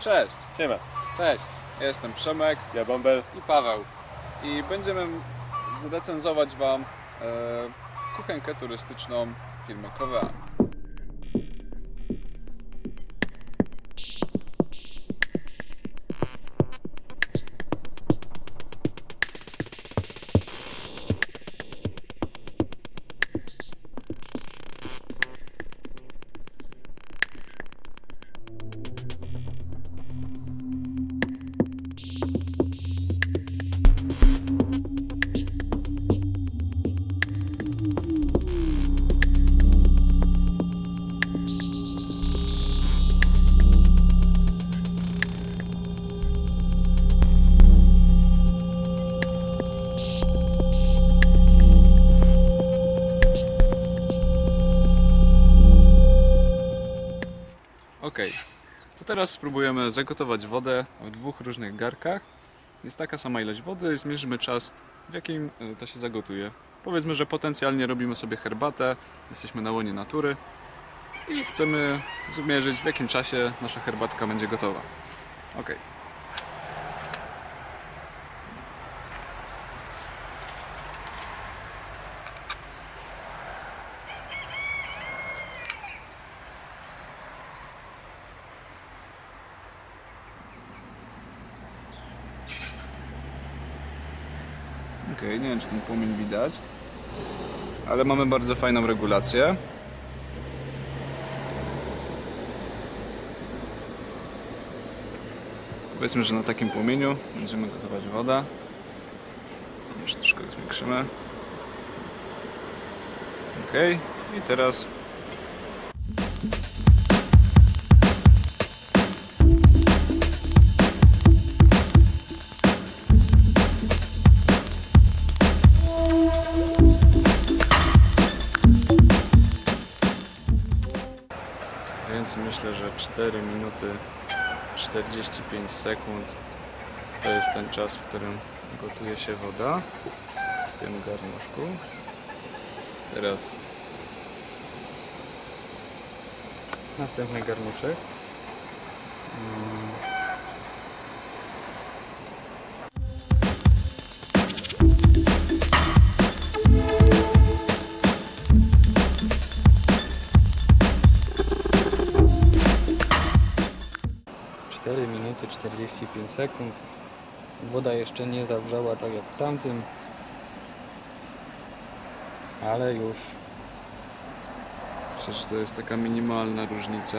Cześć, Siema, cześć. Ja jestem Przemek ja Bąbel. i Paweł. I będziemy zrecenzować Wam e, kuchenkę turystyczną firmy Kowea. Ok, to teraz spróbujemy zagotować wodę w dwóch różnych garkach. Jest taka sama ilość wody zmierzymy czas, w jakim e, to się zagotuje. Powiedzmy, że potencjalnie robimy sobie herbatę, jesteśmy na łonie natury i chcemy zmierzyć, w jakim czasie nasza herbatka będzie gotowa. Ok. Ok, nie wiem czy ten płomień widać, ale mamy bardzo fajną regulację. Powiedzmy, że na takim płomieniu będziemy gotować wodę. Jeszcze troszkę zwiększymy. Ok, i teraz Więc myślę, że 4 minuty 45 sekund to jest ten czas, w którym gotuje się woda w tym garnuszku. Teraz następny garnuszek. Mm. Cztery minuty 45 sekund. Woda jeszcze nie zawrzała tak jak w tamtym. Ale już że to jest taka minimalna różnica.